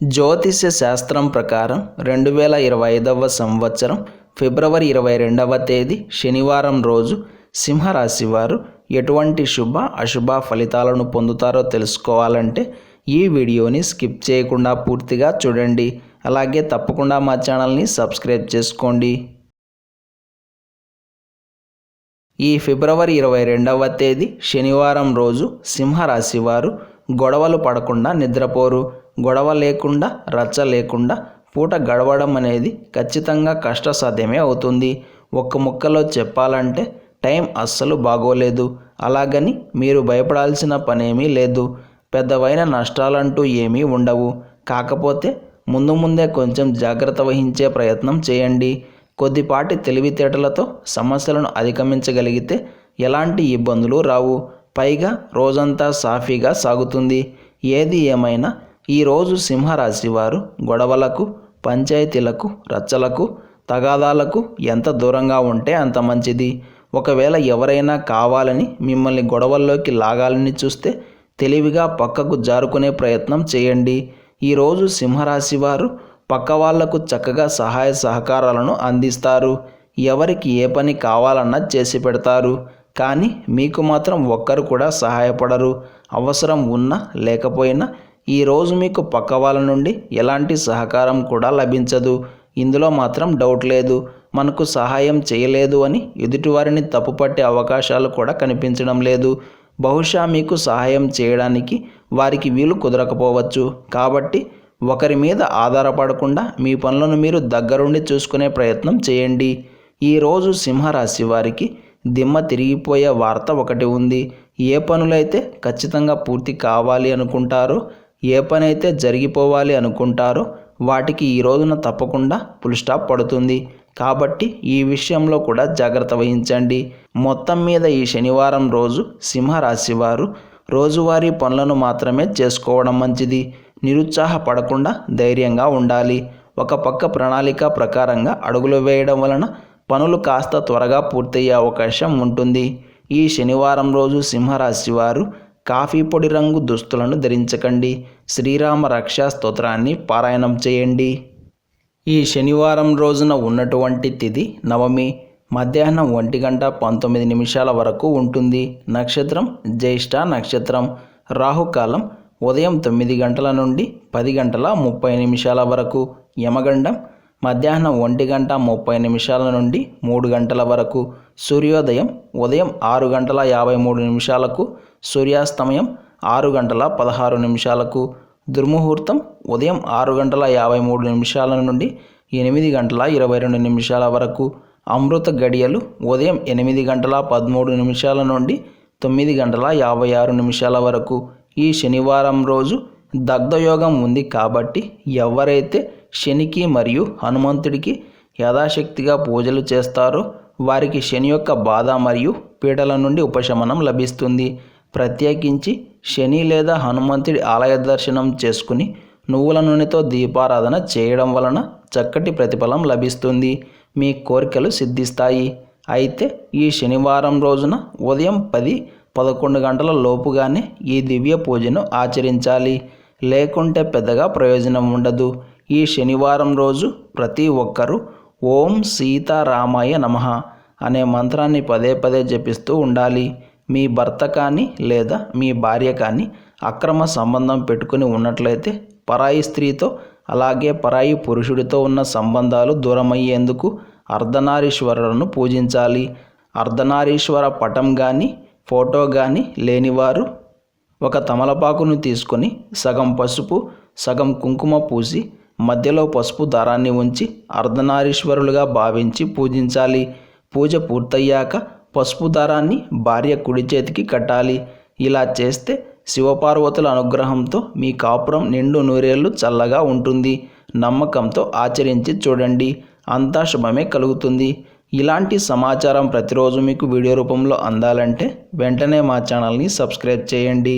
జ్యోతిష్య శాస్త్రం ప్రకారం రెండు వేల ఇరవై ఐదవ సంవత్సరం ఫిబ్రవరి ఇరవై రెండవ తేదీ శనివారం రోజు సింహరాశి వారు ఎటువంటి శుభ అశుభ ఫలితాలను పొందుతారో తెలుసుకోవాలంటే ఈ వీడియోని స్కిప్ చేయకుండా పూర్తిగా చూడండి. అలాగే తప్పకుండా మా ఛానల్ని సబ్స్క్రైబ్ చేసుకోండి. ఈ ఫిబ్రవరి ఇరవై రెండవ తేదీ శనివారం రోజు సింహరాశి వారు గొడవలు పడకుండా నిద్రపోరు. గొడవ లేకుండా రచ్చ లేకుండా పూట గడవడం అనేది ఖచ్చితంగా కష్టసాధ్యమే అవుతుంది. ఒక్క ముక్కలో చెప్పాలంటే టైం అస్సలు బాగోలేదు. అలాగని మీరు భయపడాల్సిన పనేమీ లేదు. పెద్దవైన నష్టాలంటూ ఏమీ ఉండవు. కాకపోతే ముందు ముందే కొంచెం జాగ్రత్త వహించే ప్రయత్నం చేయండి. కొద్దిపాటి తెలివితేటలతో సమస్యలను అధిగమించగలిగితే ఎలాంటి ఇబ్బందులు రావు. పైగా రోజంతా సాఫీగా సాగుతుంది. ఏది ఏమైనా ఈరోజు సింహరాశి వారు గొడవలకు పంచాయతీలకు రచ్చలకు తగాదాలకు ఎంత దూరంగా ఉంటే అంత మంచిది. ఒకవేళ ఎవరైనా కావాలని మిమ్మల్ని గొడవల్లోకి లాగాలని చూస్తే తెలివిగా పక్కకు జారుకునే ప్రయత్నం చేయండి. ఈరోజు సింహరాశి వారు పక్క వాళ్ళకు చక్కగా సహాయ సహకారాలను అందిస్తారు. ఎవరికి ఏ పని కావాలన్నా చేసి పెడతారు. కానీ మీకు మాత్రం ఒక్కరు కూడా సహాయపడరు. అవసరం ఉన్నా లేకపోయినా ఈరోజు మీకు పక్క వాళ్ళ నుండి ఎలాంటి సహకారం కూడా లభించదు. ఇందులో మాత్రం డౌట్ లేదు. మనకు సహాయం చేయలేదు అని ఎదుటివారిని తప్పుపట్టే అవకాశాలు కూడా కనిపించడం లేదు. బహుశా మీకు సహాయం చేయడానికి వారికి వీలు కుదరకపోవచ్చు. కాబట్టి ఒకరి మీద ఆధారపడకుండా మీ పనులను మీరు దగ్గరుండి చూసుకునే ప్రయత్నం చేయండి. ఈరోజు సింహరాశి వారికి దిమ్మ తిరిగిపోయే వార్త ఒకటి ఉంది. ఏ పనులైతే ఖచ్చితంగా పూర్తి కావాలి అనుకుంటారో ఏ పనైతే జరిగిపోవాలి అనుకుంటారో వాటికి ఈ రోజున తప్పకుండా ఫుల్ స్టాప్ పడుతుంది. కాబట్టి ఈ విషయంలో కూడా జాగ్రత్త వహించండి. మొత్తం మీద ఈ శనివారం రోజు సింహరాశి వారు రోజువారీ పనులను మాత్రమే చేసుకోవడం మంచిది. నిరుత్సాహపడకుండా ధైర్యంగా ఉండాలి. ఒక పక్క ప్రణాళిక ప్రకారంగా అడుగులు వేయడం వలన పనులు కాస్త త్వరగా పూర్తయ్యే అవకాశం ఉంటుంది. ఈ శనివారం రోజు సింహరాశి వారు కాఫీ పొడి రంగు దుస్తులను ధరించకండి. శ్రీరామ రక్షా స్తోత్రాన్ని పారాయణం చేయండి. ఈ శనివారం రోజున ఉన్నటువంటి తిథి నవమి. మధ్యాహ్నం ఒంటి గంట పంతొమ్మిది నిమిషాల వరకు ఉంటుంది. నక్షత్రం జ్యేష్ఠ నక్షత్రం. రాహుకాలం ఉదయం తొమ్మిది గంటల నుండి పది గంటల ముప్పై నిమిషాల వరకు. యమగండం మధ్యాహ్నం ఒంటి గంట ముప్పై నిమిషాల నుండి మూడు గంటల వరకు. సూర్యోదయం ఉదయం ఆరు గంటల యాభై మూడు నిమిషాలకు సూర్యాస్తమయం ఆరు గంటల పదహారు నిమిషాలకు. దుర్ముహూర్తం ఉదయం ఆరు గంటల యాభై మూడు నిమిషాల నుండి ఎనిమిది గంటల ఇరవై రెండు నిమిషాల వరకు. అమృత గడియలు ఉదయం ఎనిమిది గంటల పదమూడు నిమిషాల నుండి తొమ్మిది గంటల యాభై ఆరు నిమిషాల వరకు. ఈ శనివారం రోజు దగ్ధయోగం ఉంది కాబట్టి ఎవరైతే శనికి మరియు హనుమంతుడికి యథాశక్తిగా పూజలు చేస్తారో వారికి శని యొక్క బాధ మరియు పీడల నుండి ఉపశమనం లభిస్తుంది. ప్రత్యేకించి శని లేదా హనుమంతుడి ఆలయ దర్శనం చేసుకుని నువ్వుల నూనెతో దీపారాధన చేయడం వలన చక్కటి ప్రతిఫలం లభిస్తుంది. మీ కోరికలు సిద్ధిస్తాయి. అయితే ఈ శనివారం రోజున ఉదయం పది పదకొండు గంటల లోపుగానే ఈ దివ్య పూజను ఆచరించాలి. లేకుంటే పెద్దగా ప్రయోజనం ఉండదు. ఈ శనివారం రోజు ప్రతి ఒక్కరూ ఓం సీతారామాయ నమ అనే మంత్రాన్ని పదే పదే జపిస్తూ ఉండాలి. మీ భర్త కానీ లేదా మీ భార్య కానీ అక్రమ సంబంధం పెట్టుకుని ఉన్నట్లయితే పరాయి స్త్రీతో అలాగే పరాయి పురుషుడితో ఉన్న సంబంధాలు దూరమయ్యేందుకు అర్ధనారీశ్వరులను పూజించాలి. అర్ధనారీశ్వర పటం కానీ ఫోటో కానీ లేనివారు ఒక తమలపాకును తీసుకొని సగం పసుపు సగం కుంకుమ పూసి మధ్యలో పసుపు దారాన్ని ఉంచి అర్ధనారీశ్వరులుగా భావించి పూజించాలి. పూజ పూర్తయ్యాక పసుపు దారాన్ని భార్య కుడి చేతికి కట్టాలి. ఇలా చేస్తే శివపార్వతుల అనుగ్రహంతో మీ కాపురం నిండు నూరేళ్ళు చల్లగా ఉంటుంది. నమ్మకంతో ఆచరించి చూడండి. అంతా శుభమే కలుగుతుంది. ఇలాంటి సమాచారం ప్రతిరోజు మీకు వీడియో రూపంలో అందాలంటే వెంటనే మా ఛానల్ని సబ్స్క్రైబ్ చేయండి.